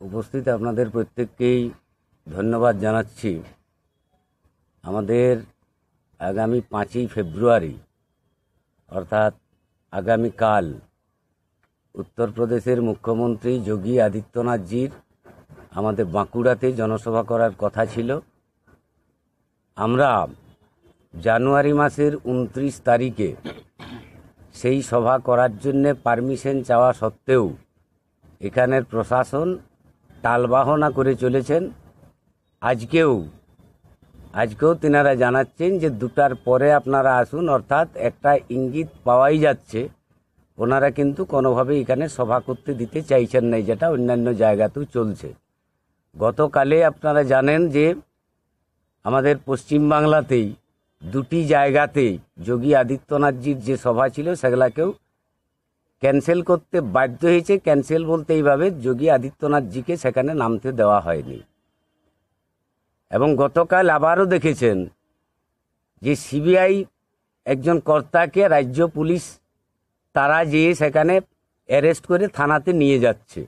উপস্থিত আপনাদের প্রত্যেককেই ধন্যবাদ জানাচ্ছি। আমাদের আগামী পাঁচই ফেব্রুয়ারি, অর্থাৎ আগামীকাল, উত্তরপ্রদেশের মুখ্যমন্ত্রী যোগী আদিত্যনাথজির আমাদের বাঁকুড়াতে জনসভা করার কথা ছিল। আমরা জানুয়ারি মাসের উনত্রিশ তারিখে সেই সভা করার জন্যে পারমিশন চাওয়া সত্ত্বেও এখানের প্রশাসন টালবাহনা করে চলেছেন। আজকেও আজকেও তিনারা জানাচ্ছেন যে দুটার পরে আপনারা আসুন, অর্থাৎ একটা ইঙ্গিত পাওয়াই যাচ্ছে। ওনারা কিন্তু কোনোভাবে এখানে সভা করতে দিতে চাইছেন না যেটা অন্যান্য জায়গাতেও চলছে। গতকালে আপনারা জানেন যে আমাদের পশ্চিমবাংলাতেই দুটি জায়গাতেই যোগী আদিত্যনাথজির যে সভা ছিল, সেগুলাকেও ক্যান্সেল করতে বাধ্য হয়েছে। ক্যান্সেল বলতে এইভাবে যোগী আদিত্যনাথজিকে সেখানে নামতে দেওয়া হয়নি। এবং গতকাল আবারও দেখেছেন যে সিবিআই একজন কর্তাকে রাজ্য পুলিশ তারা যেয়ে সেখানে অ্যারেস্ট করে থানাতে নিয়ে যাচ্ছে।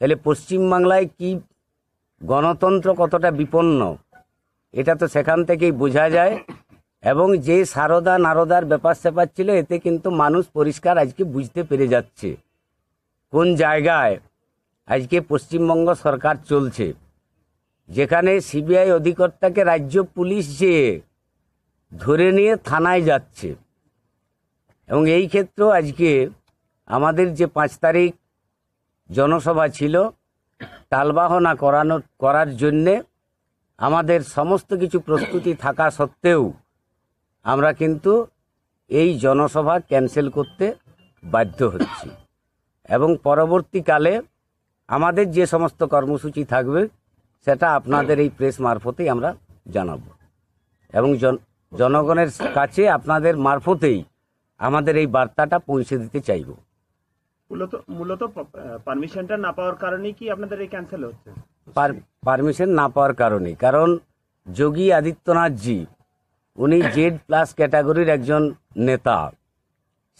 তাহলে পশ্চিমবাংলায় কি গণতন্ত্র কতটা বিপন্ন, এটা তো সেখান থেকেই বোঝা যায়। এবং যে সারদা নারদার ব্যাপার স্যাপার ছিল, এতে কিন্তু মানুষ পরিষ্কার আজকে বুঝতে পেরে যাচ্ছে কোন জায়গায় আজকে পশ্চিমবঙ্গ সরকার চলছে। যেখানে সিবিআই অধিকর্তাকে রাজ্য পুলিশ যে ধরে নিয়ে থানায় যাচ্ছে। এবং এই ক্ষেত্রেও আজকে আমাদের যে পাঁচ তারিখ জনসভা ছিল টালবাহনা করানো করার জন্যে আমাদের সমস্ত কিছু প্রস্তুতি থাকা সত্ত্বেও আমরা কিন্তু এই জনসভা ক্যান্সেল করতে বাধ্য হচ্ছি। এবং পরবর্তীকালে আমাদের যে সমস্ত কর্মসূচি থাকবে সেটা আপনাদের এই প্রেস মারফতেই আমরা জানাব। এবং জনগণের কাছে আপনাদের মারফতেই আমাদের এই বার্তাটা পৌঁছে দিতে চাইব। মূলত মূলত পারমিশনটা না পাওয়ার কারণেই কি আপনাদের এই ক্যান্সেল হচ্ছে? পারমিশন না পাওয়ার কারণে কারণ যোগী আদিত্যনাথজি উনি জেড প্লাস ক্যাটাগরির একজন নেতা।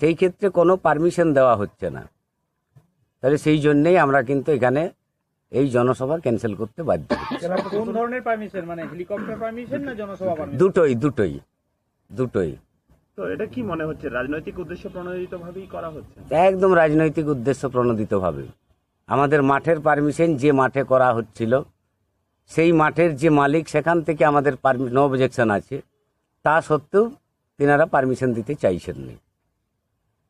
সেই ক্ষেত্রে কোনো পারমিশন দেওয়া হচ্ছে না। তাহলে সেই জন্যেই আমরা কিন্তু এখানে এই জনসভা ক্যান্সেল করতে বাধ্য কোন ধরনের পারমিশন? মানে হেলিকপ্টার পারমিশন না জনসভা দুটোই দুটোই দুটোই। তো এটা কি মনে হচ্ছে? রাজনৈতিক উদ্দেশ্য প্রণোদিত ভাবেই করা হচ্ছে? একদম রাজনৈতিক উদ্দেশ্য প্রণোদিতভাবে। আমাদের মাঠের পারমিশন যে মাঠে করা হচ্ছিল সেই মাঠের যে মালিক সেখান থেকে আমাদের নো অবজেকশন আছে। তা সত্ত্বেও তেনারা পারমিশন দিতে চাইছেন না।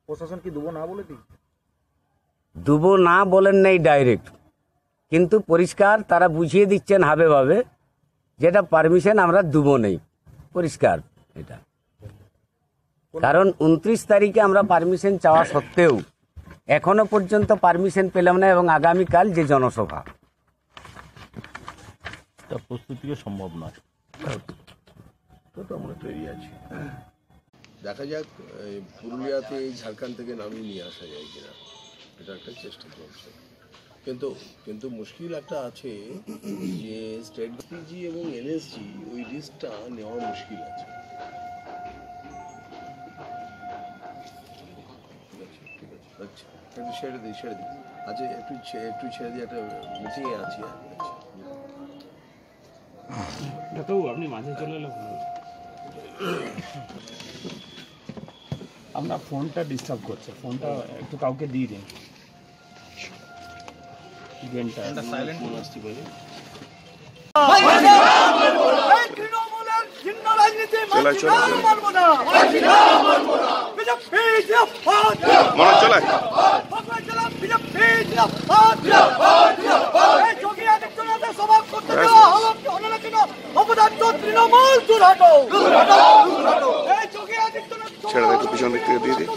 প্রশাসন কি দেবো না বলে দিই দুবো না বলেন নেই ডাইরেক্ট কিন্তু পরিষ্কার তারা বুঝিয়ে দিচ্ছেন হাবে ভাবে যেটা পারমিশন আমরা দুবো নেই। পরিষ্কার এটা। কারণ উনত্রিশ তারিখে আমরা পারমিশন চাওয়া সত্ত্বেও এখনও পর্যন্ত পারমিশন পেলাম না এবং আগামীকাল যে জনসভা। প্রস্তুতিও সম্ভব নয়। তো আমরা তৈরি আছি। দেখা যাক পুরুলিয়াতে এই ঝাড়খণ্ড থেকে নামিয়ে নিয়ে আসা যায় কিনা। এটা একটা চেষ্টা চলছে কিন্তু কিন্তু মুশকিল একটা আছে যে স্টেট পিজি এবং এনএসজি ওই রিস্কটা নেওয়া মুশকিল আছে। ঠিক আছে ঠিক আছে আচ্ছা একটু ছেড়ে দিই ছেড়ে দিই। আচ্ছা একটু একটু ছেড়ে দিয়ে একটা মিটিংয়ে আছি ডাক্তারবাবু আপনি মাঝে চলে এলে ভালো হতো। আপনার ফোনটা ডিস্টার্ব করছে ফোনটা একটু কাউকে দিয়ে দিন গেমটা সাইলেন্ট ছেড়ে দেখো পিছন দিক থেকে দিয়ে দিই।